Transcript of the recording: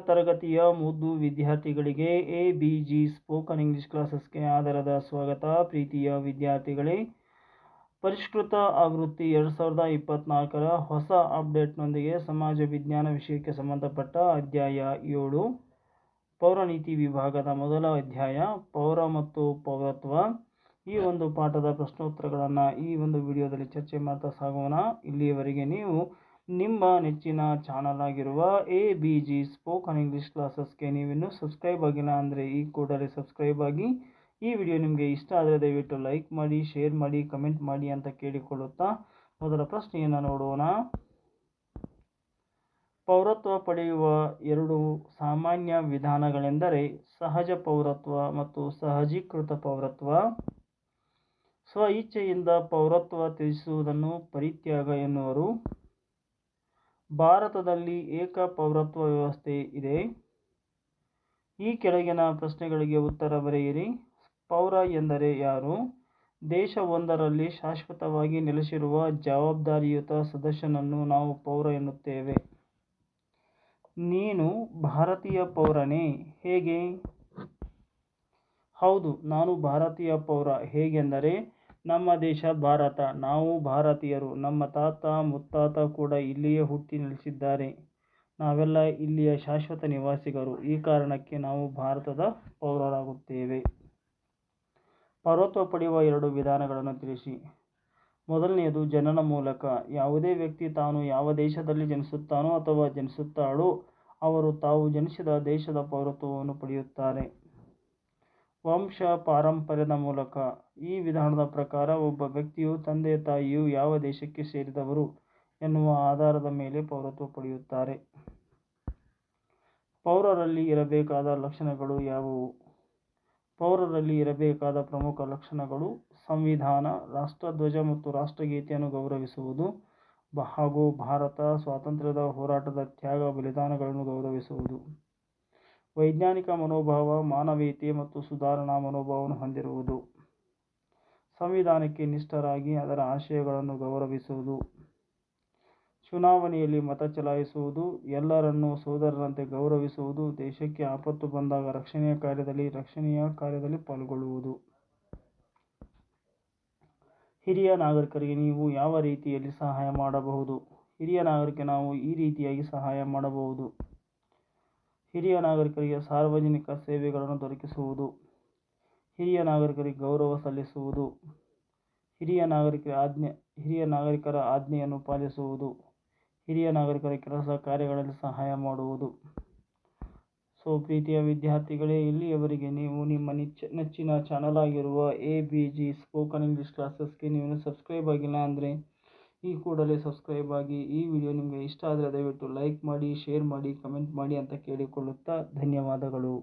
ತರಗತಿಯ ಮುದ್ದು ವಿದ್ಯಾರ್ಥಿಗಳಿಗೆ A B G spoken English ಕ್ಲಾಸಸ್ಗೆ ಆಧಾರದ ಸ್ವಾಗತ. ಪ್ರೀತಿಯ ವಿದ್ಯಾರ್ಥಿಗಳೇ, ಪರಿಷ್ಕೃತ ಆವೃತ್ತಿ ಎರಡು ಸಾವಿರದ ಇಪ್ಪತ್ತ್ನಾಲ್ಕರ ಹೊಸ ಅಪ್ಡೇಟ್ನೊಂದಿಗೆ ಸಮಾಜ ವಿಜ್ಞಾನ ವಿಷಯಕ್ಕೆ ಸಂಬಂಧಪಟ್ಟ ಅಧ್ಯಾಯ ಏಳು ಪೌರನೀತಿ ವಿಭಾಗದ ಮೊದಲ ಅಧ್ಯಾಯ, ಪೌರ ಮತ್ತು ಪೌರತ್ವ. ಈ ಒಂದು ಪಾಠದ ಪ್ರಶ್ನೋತ್ತರಗಳನ್ನು ಈ ಒಂದು ವಿಡಿಯೋದಲ್ಲಿ ಚರ್ಚೆ ಮಾಡ್ತಾ ಸಾಗೋಣ. ಇಲ್ಲಿಯವರೆಗೆ ನೀವು ನಿಮ್ಮ ನೆಚ್ಚಿನ ಚಾನಲ್ ಆಗಿರುವ A B G spoken English ಕ್ಲಾಸಸ್ಗೆ ನೀವಿನ್ನೂ ಸಬ್ಸ್ಕ್ರೈಬ್ ಆಗಿಲ್ಲ ಅಂದರೆ ಈ ಕೂಡಲೇ ಸಬ್ಸ್ಕ್ರೈಬ್ ಆಗಿ. ಈ ವಿಡಿಯೋ ನಿಮಗೆ ಇಷ್ಟ ಆದರೆ ದಯವಿಟ್ಟು ಲೈಕ್ ಮಾಡಿ ಶೇರ್ ಮಾಡಿ ಕಮೆಂಟ್ ಮಾಡಿ ಅಂತ ಕೇಳಿಕೊಳ್ಳುತ್ತಾ ಮೊದಲ ಪ್ರಶ್ನೆಯನ್ನು ನೋಡೋಣ. ಪೌರತ್ವ ಪಡೆಯುವ ಎರಡು ಸಾಮಾನ್ಯ ವಿಧಾನಗಳೆಂದರೆ ಸಹಜ ಪೌರತ್ವ ಮತ್ತು ಸಹಜೀಕೃತ ಪೌರತ್ವ. ಸ್ವ ಇಚ್ಛೆಯಿಂದ ಪೌರತ್ವ ತ್ಯಜಿಸುವುದನ್ನು ಪರಿತ್ಯಾಗ ಎನ್ನುವರು. ಭಾರತದಲ್ಲಿ ಏಕ ಪೌರತ್ವ ವ್ಯವಸ್ಥೆ ಇದೆ. ಈ ಕೆಳಗಿನ ಪ್ರಶ್ನೆಗಳಿಗೆ ಉತ್ತರ ಬರೆಯಿರಿ. ಪೌರ ಎಂದರೆ ಯಾರು? ದೇಶವೊಂದರಲ್ಲಿ ಶಾಶ್ವತವಾಗಿ ನೆಲೆಸಿರುವ ಜವಾಬ್ದಾರಿಯುತ ಸದಸ್ಯನನ್ನು ನಾವು ಪೌರ ಎನ್ನುತ್ತೇವೆ. ನೀನು ಭಾರತೀಯ ಪೌರನೇ, ಹೇಗೆ? ಹೌದು, ನಾನು ಭಾರತೀಯ ಪೌರ. ಹೇಗೆಂದರೆ ನಮ್ಮ ದೇಶ ಭಾರತ. ನಾವು ಭಾರತೀಯರು. ನಮ್ಮ ತಾತ ಮುತ್ತಾತ ಕೂಡ ಇಲ್ಲಿಯೇ ಹುಟ್ಟಿ ನೆಲೆಸಿದ್ದಾರೆ. ನಾವೆಲ್ಲ ಇಲ್ಲಿಯ ಶಾಶ್ವತ ನಿವಾಸಿಗರು. ಈ ಕಾರಣಕ್ಕೆ ನಾವು ಭಾರತದ ಪೌರರಾಗುತ್ತೇವೆ. ಪೌರತ್ವ ಪಡೆಯುವ ಎರಡು ವಿಧಾನಗಳನ್ನು ತಿಳಿಸಿ. ಮೊದಲನೆಯದು, ಜನನ ಮೂಲಕ. ಯಾವುದೇ ವ್ಯಕ್ತಿ ತಾನು ಯಾವ ದೇಶದಲ್ಲಿ ಜನಿಸುತ್ತಾನೋ ಅಥವಾ ಜನಿಸುತ್ತಾಳೋ, ಅವರು ತಾವು ಜನಿಸಿದ ದೇಶದ ಪೌರತ್ವವನ್ನು ಪಡೆಯುತ್ತಾರೆ. ವಂಶ ಪಾರಂಪರ್ಯದ ಮೂಲಕ ಈ ವಿಧಾನದ ಪ್ರಕಾರ ಒಬ್ಬ ವ್ಯಕ್ತಿಯು ತಂದೆ ತಾಯಿಯು ಯಾವ ದೇಶಕ್ಕೆ ಸೇರಿದವರು ಎನ್ನುವ ಆಧಾರದ ಮೇಲೆ ಪೌರತ್ವ ಪಡೆಯುತ್ತಾರೆ. ಪೌರರಲ್ಲಿ ಇರಬೇಕಾದ ಲಕ್ಷಣಗಳು ಯಾವುವು? ಪೌರರಲ್ಲಿ ಇರಬೇಕಾದ ಪ್ರಮುಖ ಲಕ್ಷಣಗಳು ಸಂವಿಧಾನ ರಾಷ್ಟ್ರಧ್ವಜ ಮತ್ತು ರಾಷ್ಟ್ರಗೀತೆಯನ್ನು ಗೌರವಿಸುವುದು ಹಾಗೂ ಭಾರತ ಸ್ವಾತಂತ್ರ್ಯದ ಹೋರಾಟದ ತ್ಯಾಗ ಬಲಿದಾನಗಳನ್ನು ಗೌರವಿಸುವುದು. ವೈಜ್ಞಾನಿಕ ಮನೋಭಾವ, ಮಾನವೀಯತೆ ಮತ್ತು ಸುಧಾರಣಾ ಮನೋಭಾವವನ್ನು ಹೊಂದಿರುವುದು. ಸಂವಿಧಾನಕ್ಕೆ ನಿಷ್ಠರಾಗಿ ಅದರ ಆಶಯಗಳನ್ನು ಗೌರವಿಸುವುದು. ಚುನಾವಣೆಯಲ್ಲಿ ಮತ ಚಲಾಯಿಸುವುದು, ಎಲ್ಲರನ್ನೂ ಸೋದರರಂತೆ ಗೌರವಿಸುವುದು, ದೇಶಕ್ಕೆ ಆಪತ್ತು ಬಂದಾಗ ರಕ್ಷಣೆಯ ಕಾರ್ಯದಲ್ಲಿ ರಕ್ಷಣೆಯ ಕಾರ್ಯದಲ್ಲಿ ಪಾಲ್ಗೊಳ್ಳುವುದು. ಹಿರಿಯ ನಾಗರಿಕರಿಗೆ ನೀವು ಯಾವ ರೀತಿಯಲ್ಲಿ ಸಹಾಯ ಮಾಡಬಹುದು? ಹಿರಿಯ ನಾಗರಿಕ ನಾವು ಈ ರೀತಿಯಾಗಿ ಸಹಾಯ ಮಾಡಬಹುದು. ಹಿರಿಯ ನಾಗರಿಕರಿಗೆ ಸಾರ್ವಜನಿಕ ಸೇವೆಗಳನ್ನು ದೊರಕಿಸುವುದು, ಹಿರಿಯ ನಾಗರಿಕರಿಗೆ ಗೌರವ ಸಲ್ಲಿಸುವುದು, ಹಿರಿಯ ನಾಗರಿಕರ ಆಜ್ಞೆ, ಹಿರಿಯ ನಾಗರಿಕರ ಆಜ್ಞೆಯನ್ನು ಪಾಲಿಸುವುದು, ಹಿರಿಯ ನಾಗರಿಕರ ಕೆಲಸ ಕಾರ್ಯಗಳಲ್ಲಿ ಸಹಾಯ ಮಾಡುವುದು. ಸೊ, ಪ್ರೀತಿಯ ವಿದ್ಯಾರ್ಥಿಗಳೇ, ಇಲ್ಲಿಯವರೆಗೆ ನೀವು ನಿಮ್ಮ ನಿಚ್ಚ, ನೆಚ್ಚಿನ ಚಾನಲ್ ಆಗಿರುವ A B G spoken English ಕ್ಲಾಸಸ್ಗೆ ನೀವು ಸಬ್ಸ್ಕ್ರೈಬ್ ಆಗಿಲ್ಲ ಅಂದರೆ ಈ ಕೂಡಲೇ ಸಬ್ಸ್ಕ್ರೈಬ್ ಆಗಿ ಈ ವಿಡಿಯೋ ನಿಮಗೆ ಇಷ್ಟ ಆದರೆ ದಯವಿಟ್ಟು ಲೈಕ್ ಮಾಡಿ ಶೇರ್ ಮಾಡಿ ಕಮೆಂಟ್ ಮಾಡಿ ಅಂತ ಕೇಳಿಕೊಳ್ಳುತ್ತಾ ಧನ್ಯವಾದಗಳು.